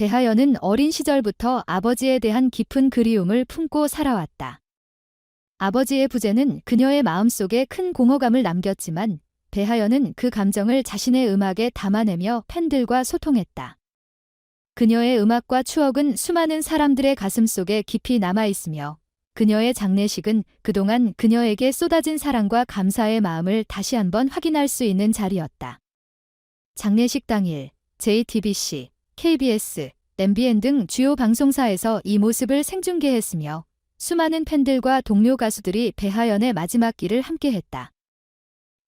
배하연은 어린 시절부터 아버지에 대한 깊은 그리움을 품고 살아왔다. 아버지의 부재는 그녀의 마음속에 큰 공허감을 남겼지만 배하연은 그 감정을 자신의 음악에 담아내며 팬들과 소통했다. 그녀의 음악과 추억은 수많은 사람들의 가슴 속에 깊이 남아있으며 그녀의 장례식은 그동안 그녀에게 쏟아진 사랑과 감사의 마음을 다시 한번 확인할 수 있는 자리였다. 장례식 당일 JTBC, KBS, MBN 등 주요 방송사에서 이 모습을 생중계했으며 수많은 팬들과 동료 가수들이 배하연의 마지막 길을 함께했다.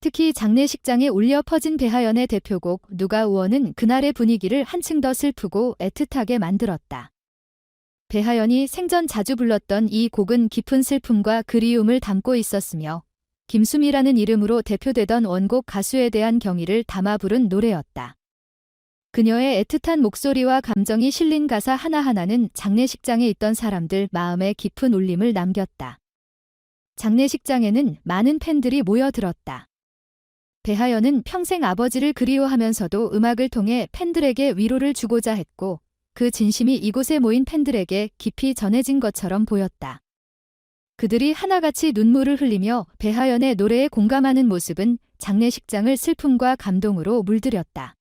특히 장례식장에 울려 퍼진 배하연의 대표곡 누가 우원은 그날의 분위기를 한층 더 슬프고 애틋하게 만들었다. 배하연이 생전 자주 불렀던 이 곡은 깊은 슬픔과 그리움을 담고 있었으며 김수미라는 이름으로 대표되던 원곡 가수에 대한 경의를 담아 부른 노래였다. 그녀의 애틋한 목소리와 감정이 실린 가사 하나하나는 장례식장에 있던 사람들 마음에 깊은 울림을 남겼다. 장례식장에는 많은 팬들이 모여들었다. 배하연은 평생 아버지를 그리워하면서도 음악을 통해 팬들에게 위로를 주고자 했고 그 진심이 이곳에 모인 팬들에게 깊이 전해진 것처럼 보였다. 그들이 하나같이 눈물을 흘리며 배하연의 노래에 공감하는 모습은 장례식장을 슬픔과 감동으로 물들였다.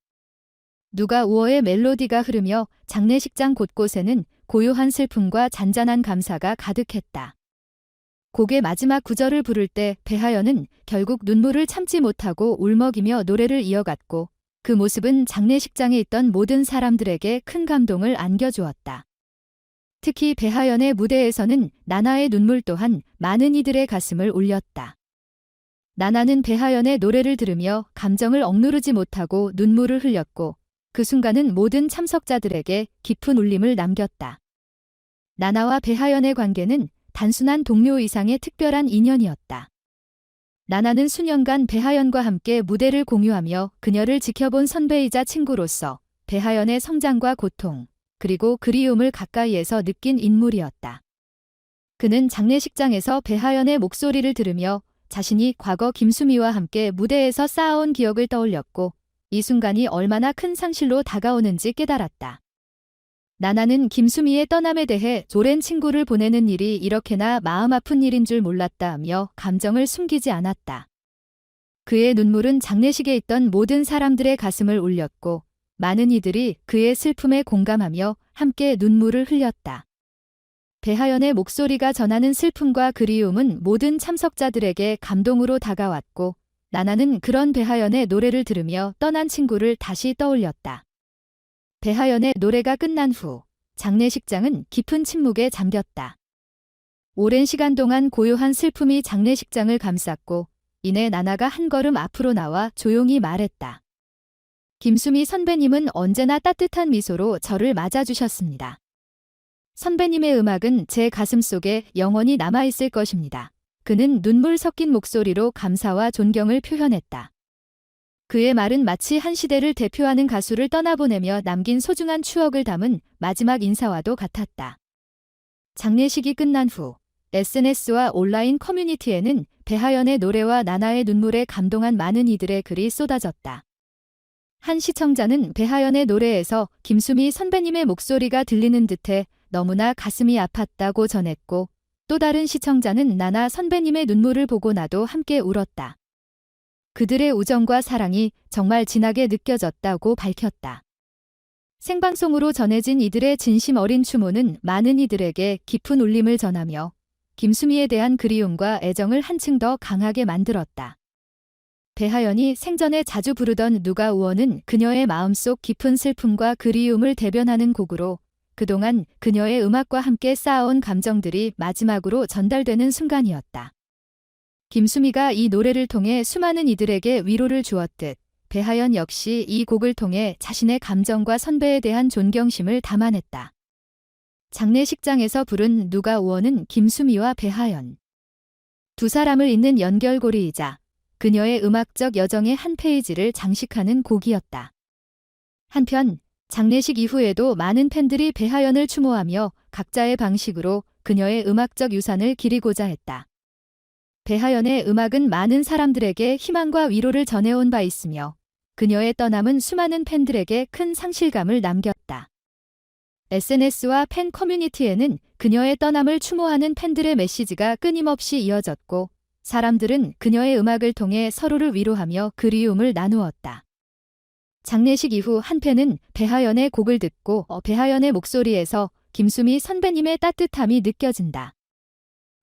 누가 우어의 멜로디가 흐르며 장례식장 곳곳에는 고요한 슬픔과 잔잔한 감사가 가득했다. 곡의 마지막 구절을 부를 때 배하연은 결국 눈물을 참지 못하고 울먹이며 노래를 이어갔고 그 모습은 장례식장에 있던 모든 사람들에게 큰 감동을 안겨주었다. 특히 배하연의 무대에서는 나나의 눈물 또한 많은 이들의 가슴을 울렸다. 나나는 배하연의 노래를 들으며 감정을 억누르지 못하고 눈물을 흘렸고 그 순간은 모든 참석자들에게 깊은 울림을 남겼다. 나나와 배하연의 관계는 단순한 동료 이상의 특별한 인연이었다. 나나는 수년간 배하연과 함께 무대를 공유하며 그녀를 지켜본 선배이자 친구로서 배하연의 성장과 고통, 그리고 그리움을 가까이에서 느낀 인물이었다. 그는 장례식장에서 배하연의 목소리를 들으며 자신이 과거 김수미와 함께 무대에서 쌓아온 기억을 떠올렸고 이 순간이 얼마나 큰 상실로 다가오는지 깨달았다. 나나는 김수미의 떠남에 대해 오랜 친구를 보내는 일이 이렇게나 마음 아픈 일인 줄 몰랐다며 감정을 숨기지 않았다. 그의 눈물은 장례식에 있던 모든 사람들의 가슴을 울렸고 많은 이들이 그의 슬픔에 공감하며 함께 눈물을 흘렸다. 배하연의 목소리가 전하는 슬픔과 그리움은 모든 참석자들에게 감동으로 다가왔고 나나는 그런 배하연의 노래를 들으며 떠난 친구를 다시 떠올렸다. 배하연의 노래가 끝난 후 장례식장은 깊은 침묵에 잠겼다. 오랜 시간 동안 고요한 슬픔이 장례식장을 감쌌고 이내 나나가 한 걸음 앞으로 나와 조용히 말했다. 김수미 선배님은 언제나 따뜻한 미소로 저를 맞아주셨습니다. 선배님의 음악은 제 가슴 속에 영원히 남아있을 것입니다. 그는 눈물 섞인 목소리로 감사와 존경을 표현했다. 그의 말은 마치 한 시대를 대표하는 가수를 떠나보내며 남긴 소중한 추억을 담은 마지막 인사와도 같았다. 장례식이 끝난 후 SNS와 온라인 커뮤니티에는 배하연의 노래와 나나의 눈물에 감동한 많은 이들의 글이 쏟아졌다. 한 시청자는 배하연의 노래에서 김수미 선배님의 목소리가 들리는 듯해 너무나 가슴이 아팠다고 전했고 또 다른 시청자는 나나 선배님의 눈물을 보고 나도 함께 울었다. 그들의 우정과 사랑이 정말 진하게 느껴졌다고 밝혔다. 생방송으로 전해진 이들의 진심 어린 추모는 많은 이들에게 깊은 울림을 전하며 김수미에 대한 그리움과 애정을 한층 더 강하게 만들었다. 배하연이 생전에 자주 부르던 누가 우원은 그녀의 마음속 깊은 슬픔과 그리움을 대변하는 곡으로 그동안 그녀의 음악과 함께 쌓아온 감정들이 마지막으로 전달되는 순간이었다. 김수미가 이 노래를 통해 수많은 이들에게 위로를 주었듯 배하연 역시 이 곡을 통해 자신의 감정과 선배에 대한 존경심을 담아냈다. 장례식장에서 부른 누가 우원은 김수미와 배하연. 두 사람을 잇는 연결고리이자 그녀의 음악적 여정의 한 페이지를 장식하는 곡이었다. 한편 장례식 이후에도 많은 팬들이 배하연을 추모하며 각자의 방식으로 그녀의 음악적 유산을 기리고자 했다. 배하연의 음악은 많은 사람들에게 희망과 위로를 전해온 바 있으며 그녀의 떠남은 수많은 팬들에게 큰 상실감을 남겼다. SNS와 팬 커뮤니티에는 그녀의 떠남을 추모하는 팬들의 메시지가 끊임없이 이어졌고 사람들은 그녀의 음악을 통해 서로를 위로하며 그리움을 나누었다. 장례식 이후 한 팬은 배하연의 곡을 듣고 어, 배하연의 목소리에서 김수미 선배님의 따뜻함이 느껴진다.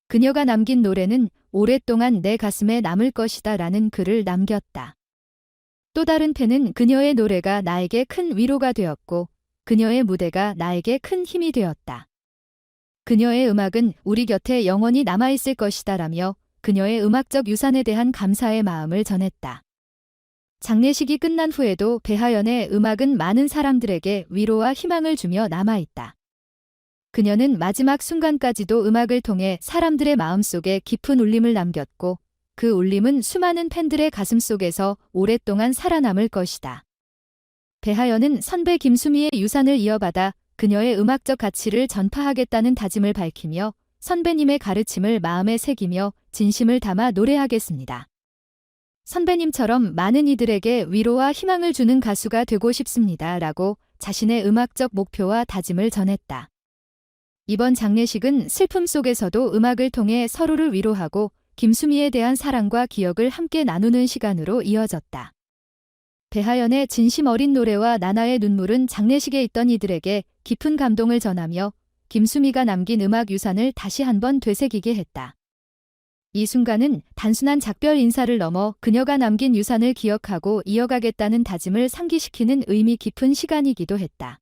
그녀가 남긴 노래는 오랫동안 내 가슴에 남을 것이다 라는 글을 남겼다. 또 다른 팬은 그녀의 노래가 나에게 큰 위로가 되었고 그녀의 무대가 나에게 큰 힘이 되었다. 그녀의 음악은 우리 곁에 영원히 남아있을 것이다 라며 그녀의 음악적 유산에 대한 감사의 마음을 전했다. 장례식이 끝난 후에도 배하연의 음악은 많은 사람들에게 위로와 희망을 주며 남아있다. 그녀는 마지막 순간까지도 음악을 통해 사람들의 마음속에 깊은 울림을 남겼고 그 울림은 수많은 팬들의 가슴 속에서 오랫동안 살아남을 것이다. 배하연은 선배 김수미의 유산을 이어받아 그녀의 음악적 가치를 전파하겠다는 다짐을 밝히며 선배님의 가르침을 마음에 새기며 진심을 담아 노래하겠습니다. 선배님처럼 많은 이들에게 위로와 희망을 주는 가수가 되고 싶습니다. 라고 자신의 음악적 목표와 다짐을 전했다. 이번 장례식은 슬픔 속에서도 음악을 통해 서로를 위로하고 김수미에 대한 사랑과 기억을 함께 나누는 시간으로 이어졌다. 배하연의 진심 어린 노래와 나나의 눈물은 장례식에 있던 이들에게 깊은 감동을 전하며 김수미가 남긴 음악 유산을 다시 한번 되새기게 했다. 이 순간은 단순한 작별 인사를 넘어 그녀가 남긴 유산을 기억하고 이어가겠다는 다짐을 상기시키는 의미 깊은 시간이기도 했다.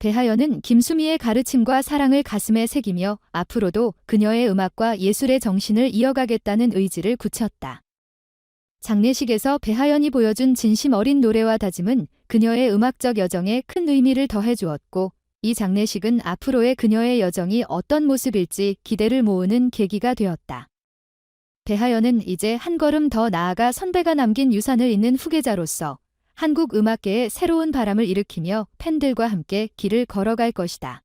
배하연은 김수미의 가르침과 사랑을 가슴에 새기며 앞으로도 그녀의 음악과 예술의 정신을 이어가겠다는 의지를 굳혔다. 장례식에서 배하연이 보여준 진심 어린 노래와 다짐은 그녀의 음악적 여정에 큰 의미를 더해주었고 이 장례식은 앞으로의 그녀의 여정이 어떤 모습일지 기대를 모으는 계기가 되었다. 배하연은 이제 한 걸음 더 나아가 선배가 남긴 유산을 잇는 후계자로서 한국 음악계에 새로운 바람을 일으키며 팬들과 함께 길을 걸어갈 것이다.